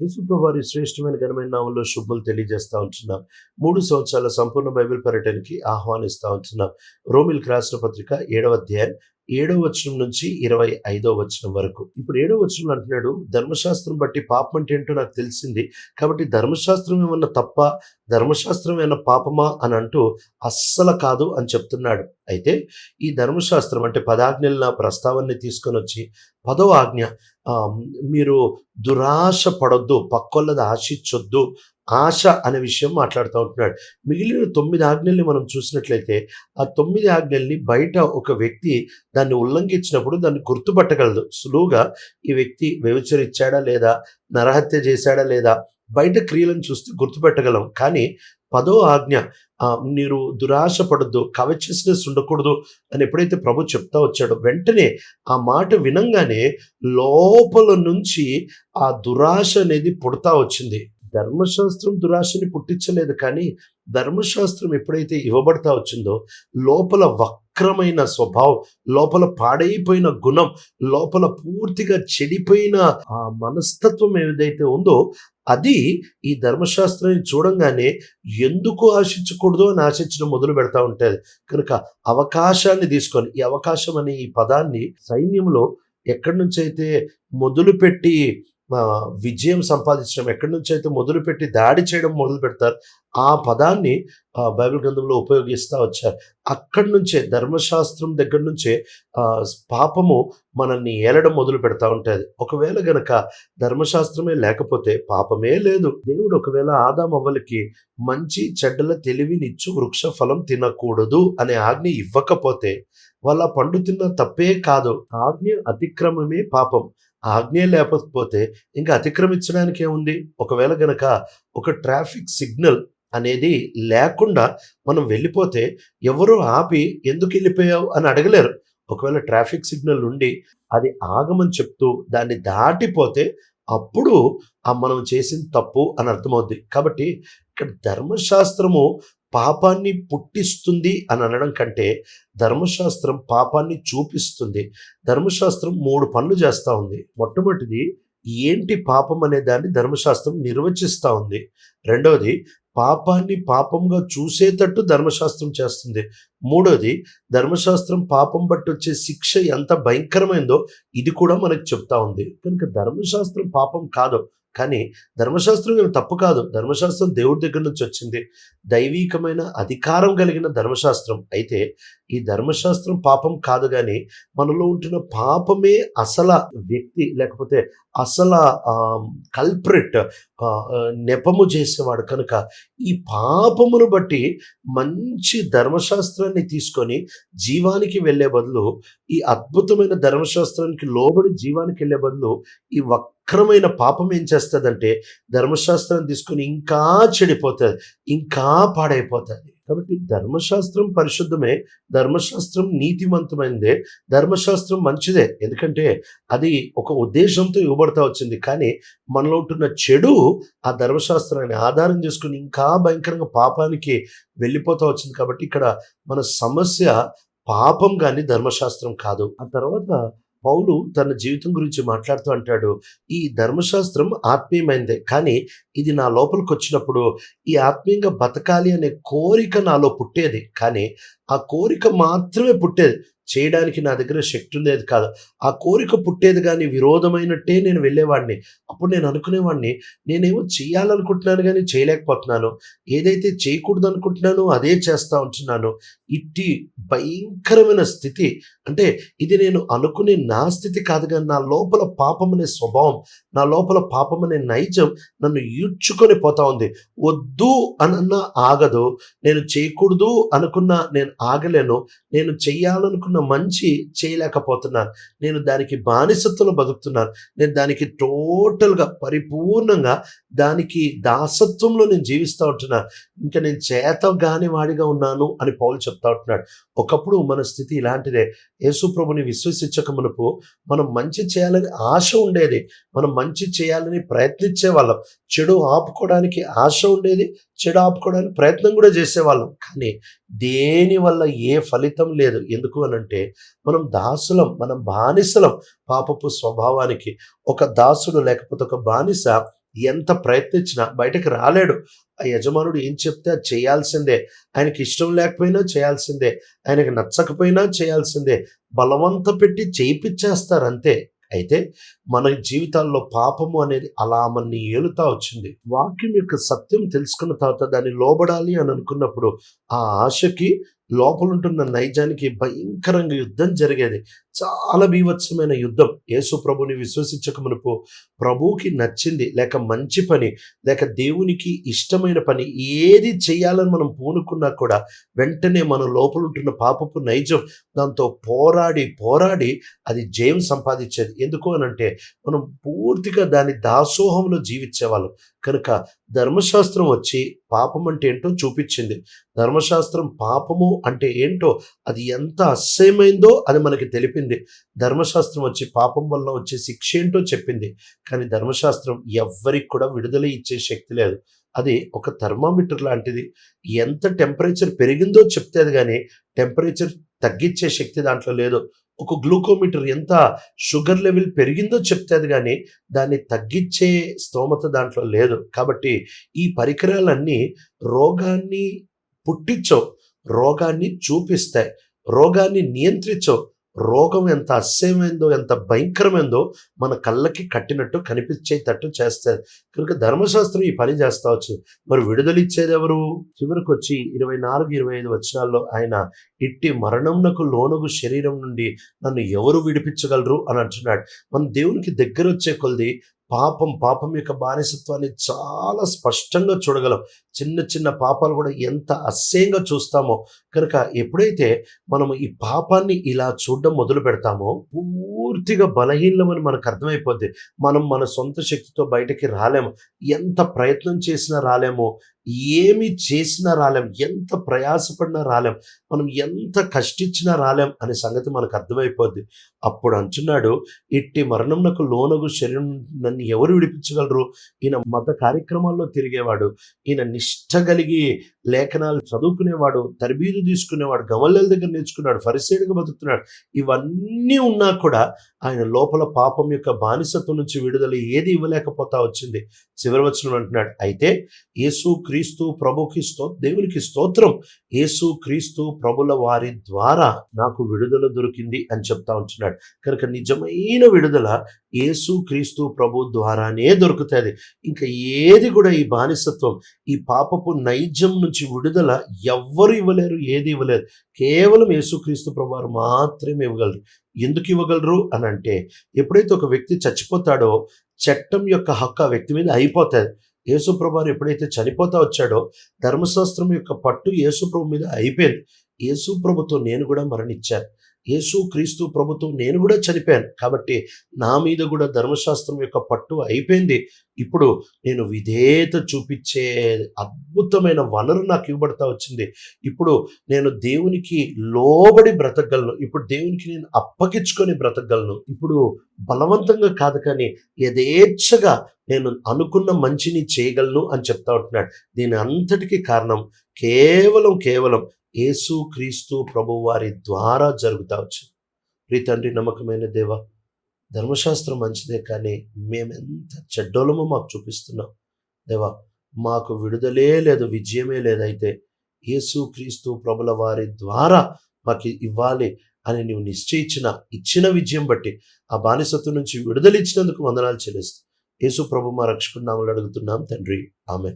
యేసుప్రభువారి శ్రేష్టమైన ఘనమైన నామంలో శుభములు తెలియజేస్తా ఉంటున్నాం. మూడు సంవత్సరాల సంపూర్ణ బైబిల్ పర్యటనకి ఆహ్వానిస్తా ఉంటున్నాం. రోమిల్కి రాసిన పత్రిక ఏడవ అధ్యాయం ఏడో వచనం నుంచి ఇరవై ఐదో వచనం వరకు. ఇప్పుడు ఏడో వచనం అంటున్నాడు ధర్మశాస్త్రం బట్టి పాపం అంటే ఏంటో నాకు తెలిసింది. కాబట్టి ధర్మశాస్త్రం ఏమన్నా తప్ప? ధర్మశాస్త్రం ఏమన్నా పాపమా? అని అంటూ అస్సలు కాదు అని చెప్తున్నాడు. అయితే ఈ ధర్మశాస్త్రం అంటే పదాజ్ఞల ప్రస్తావనని తీసుకొని వచ్చి పదో ఆజ్ఞ మీరు దురాశ పడొద్దు పక్కొల్లది ఆశించొద్దు ఆశ అనే విషయం మాట్లాడుతూ ఉంటున్నాడు. మిగిలిన తొమ్మిది ఆజ్ఞల్ని మనం చూసినట్లయితే ఆ తొమ్మిది ఆజ్ఞల్ని బయట ఒక వ్యక్తి దాన్ని ఉల్లంఘించినప్పుడు దాన్ని గుర్తుపట్టగలదు. సులువుగా ఈ వ్యక్తి వ్యవచరిచ్చాడా లేదా నరహత్య చేశాడా లేదా బయట క్రియలను చూస్తే గుర్తుపెట్టగలం. కానీ పదో ఆజ్ఞ మీరు దురాశ పడద్దు కవచస్నెస్ ఉండకూడదు అని ఎప్పుడైతే ప్రభు చెప్తా వచ్చాడో వెంటనే ఆ మాట వినంగానే లోపల నుంచి ఆ దురాశ అనేది పుడతా వచ్చింది. ధర్మశాస్త్రం దురాశని పుట్టించలేదు కానీ ధర్మశాస్త్రం ఎప్పుడైతే ఇవ్వబడతా వచ్చిందో లోపల వక్రమైన స్వభావం లోపల పాడైపోయిన గుణం లోపల పూర్తిగా చెడిపోయిన ఆ మనస్తత్వం ఏదైతే ఉందో అది ఈ ధర్మశాస్త్రాన్ని చూడంగానే ఎందుకు ఆశించకూడదు అని ఆశించడం మొదలు పెడతా ఉంటుంది. కనుక అవకాశాన్ని తీసుకొని ఈ అవకాశం అనే ఈ పదాన్ని సైన్యంలో ఎక్కడి నుంచి అయితే మొదలుపెట్టి విజయం సంపాదించడం ఎక్కడి నుంచి అయితే మొదలుపెట్టి దాడి చేయడం మొదలు పెడతారు ఆ పదాన్ని బైబిల్ గ్రంథంలో ఉపయోగిస్తూ వచ్చారు. అక్కడి నుంచే ధర్మశాస్త్రం దగ్గర నుంచే పాపము మనల్ని ఏలడం మొదలు పెడతా ఉంటుంది. ఒకవేళ గనక ధర్మశాస్త్రమే లేకపోతే పాపమే లేదు. దేవుడు ఒకవేళ ఆదాం అవ్వలకి మంచి చెడ్డల తెలివినిచ్చు వృక్ష ఫలం తినకూడదు అనే ఆజ్ఞ ఇవ్వకపోతే వాళ్ళ పండు తిన్న తప్పే కాదు. ఆజ్ఞ అతిక్రమమే పాపం. ఆజ్ఞ లేకపోతే ఇంకా అతిక్రమించడానికి ఏముంది? ఒకవేళ గనక ఒక ట్రాఫిక్ సిగ్నల్ అనేది లేకుండా మనం వెళ్ళిపోతే ఎవరు ఆపి ఎందుకు వెళ్ళిపోయావు అని అడగలేరు. ఒకవేళ ట్రాఫిక్ సిగ్నల్ ఉండి అది ఆగమని చెప్తూ దాన్ని దాటిపోతే అప్పుడు ఆ మనం చేసిన తప్పు అని అర్థమవుద్ది. కాబట్టి ఇక్కడ ధర్మశాస్త్రము పాపాన్ని పుట్టిస్తుంది అని అనడం కంటే ధర్మశాస్త్రం పాపాన్ని చూపిస్తుంది. ధర్మశాస్త్రం మూడు పనులు చేస్తూ ఉంది. మొట్టమొదటిది ఏంటి పాపం అనే దాన్ని ధర్మశాస్త్రం నిర్వచిస్తూ ఉంది. రెండవది పాపాన్ని పాపంగా చూసేటట్టు ధర్మశాస్త్రం చేస్తుంది. మూడోది ధర్మశాస్త్రం పాపం బట్టి వచ్చే శిక్ష ఎంత భయంకరమైందో ఇది కూడా మనకు చెప్తా ఉంది. కనుక ధర్మశాస్త్రం పాపం కాదు. కానీ ధర్మశాస్త్రం తప్పు కాదు. ధర్మశాస్త్రం దేవుడి దగ్గర నుంచి వచ్చింది. దైవీకమైన అధికారం కలిగిన ధర్మశాస్త్రం. అయితే ఈ ధర్మశాస్త్రం పాపం కాదు కానీ మనలో ఉంటున్న పాపమే అసల వ్యక్తి లేకపోతే అసల కల్ప్రిట్ నెపము చేసేవాడు కనుక ఈ పాపమును బట్టి మంచి ధర్మశాస్త్రాన్ని తీసుకొని జీవానికి వెళ్ళే బదులు ఈ అద్భుతమైన ధర్మశాస్త్రానికి లోబడి జీవానికి వెళ్ళే బదులు ఈ వక్రమైన పాపం ఏం చేస్తుందంటే ధర్మశాస్త్రాన్ని తీసుకొని ఇంకా చెడిపోతుంది ఇంకా పాడైపోతుంది. కాబట్టి ధర్మశాస్త్రం పరిశుద్ధమే ధర్మశాస్త్రం నీతివంతమైనదే ధర్మశాస్త్రం మంచిదే. ఎందుకంటే అది ఒక ఉద్దేశంతో ఇవ్వబడతా వచ్చింది. కానీ మనలో ఉంటున్న చెడు ఆ ధర్మశాస్త్రాన్ని ఆధారం చేసుకుని ఇంకా భయంకరంగా పాపానికి వెళ్ళిపోతా వచ్చింది. కాబట్టి ఇక్కడ మన సమస్య పాపం కానీ ధర్మశాస్త్రం కాదు. ఆ తర్వాత పౌలు తన జీవితం గురించి మాట్లాడుతూ అంటాడు ఈ ధర్మశాస్త్రం ఆత్మీయమైందే కానీ ఇది నా లోపలికి వచ్చినప్పుడు ఈ ఆత్మీయంగా బతకాలి అనే కోరిక నాలో పుట్టేది. కానీ ఆ కోరిక మాత్రమే పుట్టేది. చేయడానికి నా దగ్గర శక్తి ఉండేది కాదు. ఆ కోరిక పుట్టేది కానీ విరోధమైనట్టే నేను వెళ్ళేవాడిని. అప్పుడు నేను అనుకునేవాడిని నేనేమో చేయాలనుకుంటున్నాను కానీ చేయలేకపోతున్నాను. ఏదైతే చేయకూడదు అనుకుంటున్నానో అదే చేస్తూ ఉంటున్నాను. ఇట్టి భయంకరమైన స్థితి. అంటే ఇది నేను అనుకునే నా స్థితి కాదు కానీ నా లోపల పాపం అనే స్వభావం నా లోపల పాపం అనే నైజం నన్ను ఈడ్చుకొని పోతా ఉంది. వద్దు అనన్నా ఆగదు. నేను చేయకూడదు అనుకున్నా నేను ఆగలేను. నేను చెయ్యాలనుకున్న మంచి చేయలేకపోతున్నాను. నేను దానికి బానిసత్వం బతుకుతున్నాను. నేను దానికి టోటల్గా పరిపూర్ణంగా దానికి దాసత్వంలో నేను జీవిస్తూ ఉంటున్నాను. ఇంకా నేను చేత గాని వాడిగా ఉన్నాను అని పౌలు చెప్తా ఉంటున్నాడు. ఒకప్పుడు మన స్థితి ఇలాంటిదే. యేసుప్రభుని విశ్వసించక మునుపు మనం మంచి చేయాలని ఆశ ఉండేది. మనం మంచి చేయాలని ప్రయత్నించే వాళ్ళం. చెడు ఆపుకోవడానికి ఆశ ఉండేది. చెడు ఆపుకోవడానికి ప్రయత్నం కూడా చేసేవాళ్ళం. కానీ దేని వల్ల ఏ ఫలితం లేదు. ఎందుకు అనంటే మనం దాసులం మనం బానిసలం పాపపు స్వభావానికి. ఒక దాసుడు లేకపోతే ఒక బానిస ఎంత ప్రయత్నించినా బయటకు రాలేడు. ఆ యజమానుడు ఏం చెప్తే అది చేయాల్సిందే. ఆయనకి ఇష్టం లేకపోయినా చేయాల్సిందే. ఆయనకి నచ్చకపోయినా చేయాల్సిందే. బలవంత పెట్టి చేయించేస్తారు అంతే. అయితే మన జీవితాల్లో పాపము అనేది అలా మనని ఏలుతా వచ్చింది. వాక్యం యొక్క సత్యం తెలుసుకున్న తర్వాత దాన్ని లోబడాలి అని అనుకున్నప్పుడు ఆ ఆశకి లోపలుంటున్న నైజానికి భయంకరంగా యుద్ధం జరిగేది. చాలా బీభత్సమైన యుద్ధం. యేసు ప్రభుని విశ్వసించక మునుపు ప్రభువుకి నచ్చింది. లేక మంచి పని లేక దేవునికి ఇష్టమైన పని ఏది చేయాలని మనం పూనుకున్నా కూడా వెంటనే మన లోపల ఉంటున్న పాపపు నైజం దాంతో పోరాడి పోరాడి అది జయం సంపాదించేది. ఎందుకు అనంటే మనం పూర్తిగా దాని దాసోహంలో జీవించేవాళ్ళం. కనుక ధర్మశాస్త్రం వచ్చి పాపం అంటే ఏంటో చూపించింది. ధర్మశాస్త్రం పాపము అంటే ఏంటో అది ఎంత అసహ్యమైందో అది మనకి తెలిపింది. ధర్మశాస్త్రం వచ్చి పాపం వల్ల వచ్చే శిక్ష ఏంటో చెప్పింది. కానీ ధర్మశాస్త్రం ఎవ్వరికి కూడా విడుదల ఇచ్చే శక్తి లేదు. అది ఒక థర్మామీటర్ లాంటిది. ఎంత టెంపరేచర్ పెరిగిందో చెప్తే అది కానీ టెంపరేచర్ తగ్గించే శక్తి దాంట్లో లేదు. ఒక గ్లూకోమీటర్ ఎంత షుగర్ లెవెల్ పెరిగిందో చెప్తేది కానీ దాన్ని తగ్గించే స్తోమత దాంట్లో లేదు. కాబట్టి ఈ పరికరాలన్నీ రోగాన్ని పుట్టించో రోగాన్ని చూపిస్తాయి. రోగాన్ని నియంత్రించో రోగం ఎంత అసహ్యమైందో ఎంత భయంకరమైందో మన కళ్ళకి కట్టినట్టు కనిపించేటట్టు చేస్తారు కనుక ధర్మశాస్త్రం ఈ పని చేస్తా వచ్చు. మరి విడుదలిచ్చేది ఎవరు? చివరికి వచ్చి ఇరవై నాలుగు ఇరవై ఐదు వచనాల్లో ఆయన ఇట్టి మరణంనకు లోనుగు శరీరం నుండి నన్ను ఎవరు విడిపించగలరు అని అంటున్నాడు. మన దేవునికి దగ్గర వచ్చే కొలది పాపం పాపం యొక్క బానిసత్వాన్ని చాలా స్పష్టంగా చూడగలం. చిన్న చిన్న పాపాలు కూడా ఎంత అసహ్యంగా చూస్తామో. కనుక ఎప్పుడైతే మనం ఈ పాపాన్ని ఇలా చూడడం మొదలు పెడతామో పూర్తిగా బలహీనమని మనకు అర్థమైపోద్ది. మనం మన సొంత శక్తితో బయటకి రాలేము. ఎంత ప్రయత్నం చేసినా రాలేము. ఏమి చేసినా రాలేం ఎంత ప్రయాసపడినా రాలేం మనం ఎంత కష్టించినా రాలేం అనే సంగతి మనకు అర్థమైపోద్ది. అప్పుడు అంటున్నాడు ఇట్టి మరణంనకు లోనగు శరీరం నన్ను ఎవరు విడిపించగలరు? ఈయన మత కార్యక్రమాల్లో తిరిగేవాడు. ఈయన నిష్ట కలిగి లేఖనాలు చదువుకునేవాడు తరబీదు తీసుకునేవాడు గమల్లెల దగ్గర నేర్చుకున్నాడు ఫరిసేడుగా బతుకుతున్నాడు. ఇవన్నీ ఉన్నా కూడా ఆయన లోపల పాపం యొక్క బానిసత్వం నుంచి విడుదల ఏది ఇవ్వలేకపోతా వచ్చింది. చివరి వచనం అంటున్నాడు అయితే యేసు క్రీస్తు ప్రభుకి స్తో దేవునికి స్తోత్రం. యేసు క్రీస్తు ప్రభుల వారి ద్వారా నాకు విడుదల దొరికింది అని చెప్తా ఉంటున్నాడు. కనుక నిజమైన విడుదల యేసు క్రీస్తు ప్రభు ద్వారానే దొరుకుతుంది. ఇంకా ఏది కూడా ఈ బానిసత్వం ఈ పాపపు నైజం నుంచి విడుదల ఎవ్వరు ఇవ్వలేరు ఏది ఇవ్వలేరు కేవలం యేసుక్రీస్తు ప్రభువారు మాత్రమే ఇవ్వగలరు. ఎందుకు ఇవ్వగలరు అని అంటే ఎప్పుడైతే ఒక వ్యక్తి చచ్చిపోతాడో చట్టం యొక్క హక్కు ఆ వ్యక్తి మీద అయిపోతుంది. యేసుప్రభు ఎప్పుడైతే చనిపోతా వచ్చాడో ధర్మశాస్త్రం యొక్క పట్టు యేసుప్రభు మీద అయిపోయింది. యేసుప్రభుతో నేను కూడా మరణించాను. యేసు క్రీస్తు ప్రభుత్వం నేను కూడా చనిపోయాను. కాబట్టి నా మీద కూడా ధర్మశాస్త్రం యొక్క పట్టు అయిపోయింది. ఇప్పుడు నేను విధేయత చూపించే అద్భుతమైన వనరు నాకు ఇవ్వబడతా వచ్చింది. ఇప్పుడు నేను దేవునికి లోబడి బ్రతకగలను. ఇప్పుడు దేవునికి నేను అప్పగించుకొని బ్రతకగలను. ఇప్పుడు బలవంతంగా కాదు కానీ యథేచ్ఛగా నేను అనుకున్న మంచిని చేయగలను అని చెప్తా ఉంటున్నాడు. దీని అంతటికీ కారణం కేవలం కేవలం యేసు క్రీస్తు ప్రభువారి ద్వారా జరుగుతా వచ్చింది. ప్రీ తండ్రి నమ్మకమైన దేవ ధర్మశాస్త్రం మంచిదే కానీ మేమెంత చెడ్డోళమో మాకు చూపిస్తున్నాం దేవా మాకు విడుదలే లేదు విజయమే లేదైతే యేసు క్రీస్తు ప్రభుల వారి ద్వారా మాకు ఇవ్వాలి అని నువ్వు నిశ్చయించిన ఇచ్చిన విజయం బట్టి ఆ బానిసత్వం నుంచి విడుదలిచ్చినందుకు వందనాలు చెల్లిస్తూ యేసు ప్రభు మా రక్షకున్నామని అడుగుతున్నాం తండ్రి. ఆమె